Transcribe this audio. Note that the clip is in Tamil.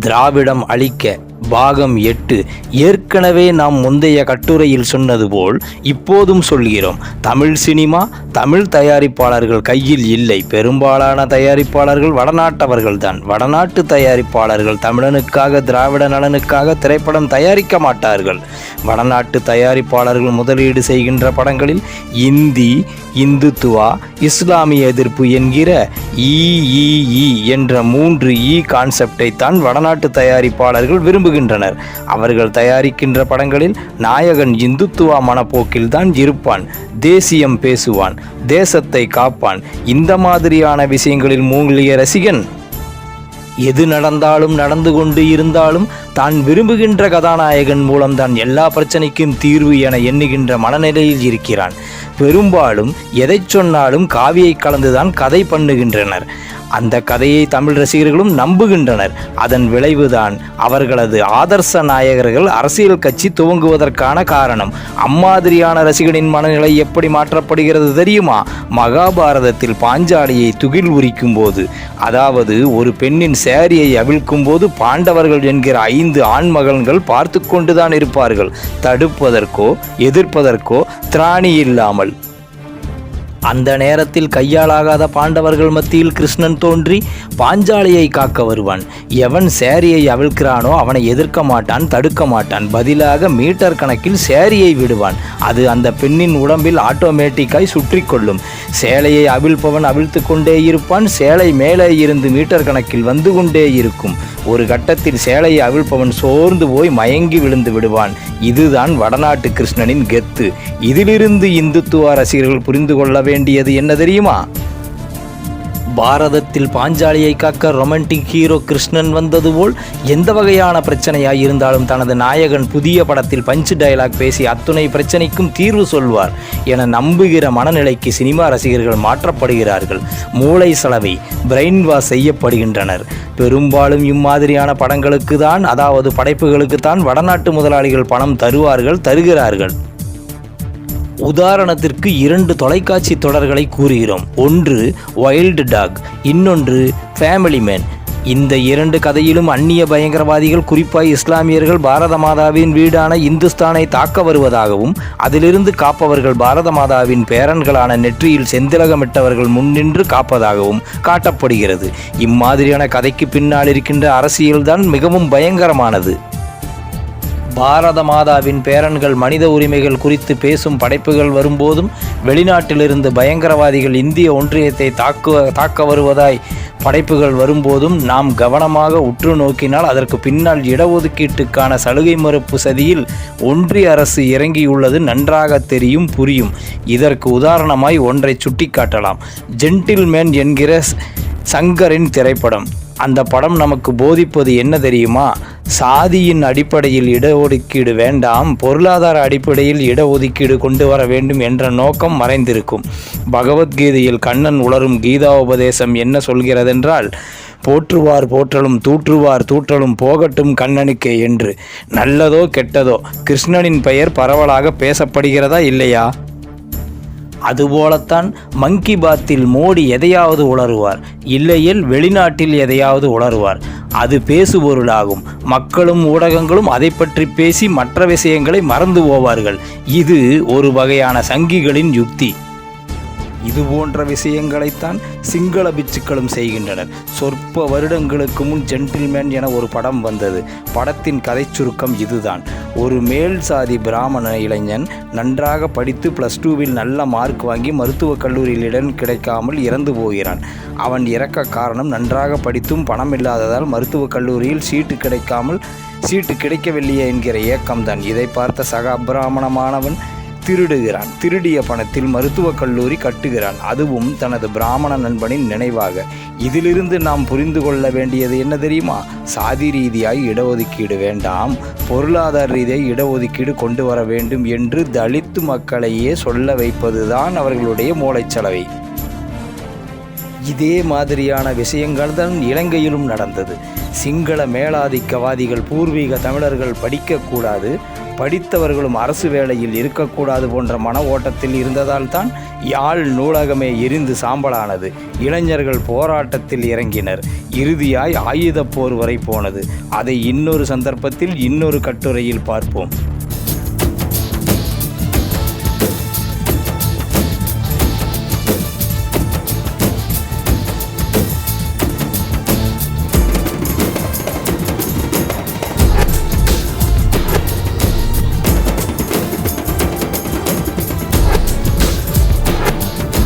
திராவிடம் அழிக்க பாகம் எட்டு. ஏற்கனவே நாம் முந்தைய கட்டுரையில் சொன்னது போல் இப்போதும் சொல்கிறோம். தமிழ் சினிமா தமிழ் தயாரிப்பாளர்கள் கையில் இல்லை. பெரும்பாலான தயாரிப்பாளர்கள் வடநாட்டவர்கள்தான். வடநாட்டு தயாரிப்பாளர்கள் தமிழனுக்காக திராவிட நலனுக்காக திரைப்படம் தயாரிக்க மாட்டார்கள். வடநாட்டு தயாரிப்பாளர்கள் முதலீடு செய்கின்ற படங்களில் இந்தி இந்துத்துவா இஸ்லாமிய எதிர்ப்பு என்கிற இஇஇ என்ற மூன்று இ கான்செப்டை தான் வடநாட்டு தயாரிப்பாளர்கள் விரும்புகின்றனர் அவர்கள் தயாரிக்கின்ற படங்களில் நாயகன் இந்துத்துவா மனப்போக்கில்தான் இருப்பான் தேசியம் பேசுவான் தேசத்தை காப்பான். இந்த மாதிரியான விஷயங்களில் மூங்கிலிய ரசிகன் எது நடந்தாலும் நடந்து கொண்டு இருந்தாலும் தான் விரும்புகின்ற கதாநாயகன் மூலம் தான் எல்லா பிரச்சனைக்கும் தீர்வு என எண்ணுகின்ற மனநிலையில் இருக்கிறான். பெரும்பாலும் எதை சொன்னாலும் காவியை கலந்துதான் கதை பண்ணுகின்றனர். அந்த கதையை தமிழ் ரசிகர்களும் நம்புகின்றனர். அதன் விளைவுதான் அவர்களது ஆதர்ச நாயகர்கள் அரசியல் கட்சி துவங்குவதற்கான காரணம். அம்மாதிரியான ரசிகனின் மனநிலை எப்படி மாற்றப்படுகிறது தெரியுமா? மகாபாரதத்தில் பாஞ்சாலியை துகில் உரிக்கும் போது அதாவது ஒரு பெண்ணின் சேரியை அவிழ்க்கும் போது பாண்டவர்கள் என்கிற ஐந்து ஆண்மகன்கள் பார்த்து கொண்டுதான் இருப்பார்கள். தடுப்பதற்கோ எதிர்ப்பதற்கோ திராணி இல்லாமல். அந்த நேரத்தில் கையாளாகாத பாண்டவர்கள் மத்தியில் கிருஷ்ணன் தோன்றி பாஞ்சாலியை காக்க வருவான். எவன் சேரியை அவிழ்க்கிறானோ அவனை எதிர்க்க மாட்டான் தடுக்க மாட்டான். பதிலாக மீட்டர் கணக்கில் சேரியை விடுவான். அது அந்த பெண்ணின் உடம்பில் ஆட்டோமேட்டிக்காய் சுற்றி கொள்ளும் சேலையை அவிழ்ப்பவன் அவிழ்த்து கொண்டே இருப்பான் சேலை மேலே இருந்து மீட்டர் கணக்கில் வந்து கொண்டே இருக்கும். ஒரு கட்டத்தில் சேலையை அவிழ்ப்பவன் சோர்ந்து போய் மயங்கி விழுந்து விடுவான். இதுதான் வடநாட்டு கிருஷ்ணனின் கெத்து. இதிலிருந்து இந்துத்துவ ரசிகர்கள் புரிந்து கொள்ள வேண்டியது என்ன தெரியுமா? பாரதத்தில் பாஞ்சாலியை காக்க ரொமான்டிக் ஹீரோ கிருஷ்ணன் வந்தது போல் எந்த வகையான பிரச்சனையாய் இருந்தாலும் தனது நாயகன் புதிய படத்தில் பஞ்சு டயலாக் பேசி அத்துணை பிரச்சனைக்கும் தீர்வு சொல்வார் என நம்புகிற மனநிலைக்கு சினிமா ரசிகர்கள் மாற்றப்படுகிறார்கள். மூளை சலவை பிரெயின் வாஷ் செய்யப்படுகின்றனர். பெரும்பாலும் இம்மாதிரியான படங்களுக்கு தான் அதாவது படைப்புகளுக்கு தான் வடநாட்டு முதலாளிகள் பணம் தருவார்கள் தருகிறார்கள். உதாரணத்திற்கு இரண்டு தொலைக்காட்சி தொடர்களை கூறுகிறோம். ஒன்று வைல்டு டாக் இன்னொன்று ஃபேமிலி மேன் இந்த இரண்டு கதையிலும் அந்நிய பயங்கரவாதிகள் குறிப்பாய் இஸ்லாமியர்கள் பாரத மாதாவின் வீடான இந்துஸ்தானை தாக்க வருவதாகவும் அதிலிருந்து காப்பவர்கள் பாரத மாதாவின் பேரன்களான நெற்றியில் செந்திலகமிட்டவர்கள் முன்னின்று காப்பதாகவும் காட்டப்படுகிறது. இம்மாதிரியான கதைக்கு பின்னால் இருக்கின்ற அரசியல்தான் மிகவும் பயங்கரமானது. பாரத மாதாவின் பேரன்கள் மனித உரிமைகள் குறித்து பேசும் படைப்புகள் வரும்போதும் வெளிநாட்டிலிருந்து பயங்கரவாதிகள் இந்திய ஒன்றியத்தை தாக்கு தாக்க வருவதாய் படைப்புகள் வரும்போதும் நாம் கவனமாக உற்று நோக்கினால் அதற்கு பின்னால் இடஒதுக்கீட்டுக்கான சலுகை மறுப்பு சதியில் ஒன்றிய அரசு இறங்கியுள்ளது நன்றாக தெரியும் புரியும். இதற்கு உதாரணமாய் ஒன்றை சுட்டிக்காட்டலாம். ஜென்டில்மேன் என்கிற சங்கரின் திரைப்படம். அந்த படம் நமக்கு போதிப்பது என்ன தெரியுமா? சாதியின் அடிப்படையில் இடஒதுக்கீடு வேண்டாம் பொருளாதார அடிப்படையில் இடஒதுக்கீடு கொண்டு வர வேண்டும் என்ற நோக்கம் மறைந்திருக்கும். பகவத்கீதையில் கண்ணன் உளரும் கீதா உபதேசம் என்ன சொல்கிறதென்றால் போற்றுவார் போற்றலும் தூற்றுவார் தூற்றலும் போகட்டும் கண்ணனுக்கே என்று. நல்லதோ கெட்டதோ கிருஷ்ணனின் பெயர் பரவலாக பேசப்படுகிறதா இல்லையா? அதுபோலத்தான் மங்கி பாத்தில் மோடி எதையாவது உளருவார் இல்லையேல் வெளிநாட்டில் எதையாவது உளருவார் அது பேசுபொருளாகும். மக்களும் ஊடகங்களும் அதை பற்றி பேசி மற்ற விஷயங்களை மறந்து போவார்கள். இது ஒரு வகையான சங்கிகளின் யுக்தி. இது போன்ற விஷயங்களைத்தான் சிங்கள பிச்சுக்களும் செய்கின்றனர். சொற்ப வருடங்களுக்கு முன் ஜென்டில்மேன் என ஒரு படம் வந்தது. படத்தின் கதை சுருக்கம் இதுதான். ஒரு மேல் சாதி பிராமண இளைஞன் நன்றாக படித்து ப்ளஸ் டூவில் நல்ல மார்க் வாங்கி மருத்துவக் கல்லூரியில் இடம் கிடைக்காமல் இறந்து போகிறான். அவன் இறக்க காரணம் நன்றாக படித்தும் பணம் இல்லாததால் மருத்துவக் கல்லூரியில் சீட்டு கிடைக்காமல் சீட்டு கிடைக்கவில்லையே என்கிற ஏக்கம்தான். இதை பார்த்த சக அபிராமணமானவன் திருடுகிறான். திருடிய பணத்தில் மருத்துவக் கல்லூரி கட்டுகிறான். அதுவும் தனது பிராமண நண்பனின் நினைவாக. இதிலிருந்து நாம் புரிந்து கொள்ள வேண்டியது என்ன தெரியுமா? சாதி ரீதியாய் இடஒதுக்கீடு வேண்டாம். பொருளாதார ரீதியாக இடஒதுக்கீடு கொண்டு வர வேண்டும் என்று தலித்து மக்களையே சொல்ல வைப்பதுதான் அவர்களுடைய மூளைச்சலவை இதே மாதிரியான விஷயங்கள் தான் இலங்கையிலும் நடந்தது. சிங்கள மேலாதிக்கவாதிகள் பூர்வீக தமிழர்கள் படிக்கக்கூடாது படித்தவர்களும் அரசு வேலையில் இருக்கக்கூடாது போன்ற மன ஓட்டத்தில் இருந்ததால் தான் யாழ் நூலகமே எரிந்து சாம்பலானது. இளைஞர்கள் போராட்டத்தில் இறங்கினர். இறுதியாய் ஆயுதப் போர் வரை போனது. அதை இன்னொரு சந்தர்ப்பத்தில் இன்னொரு கட்டுரையில் பார்ப்போம்.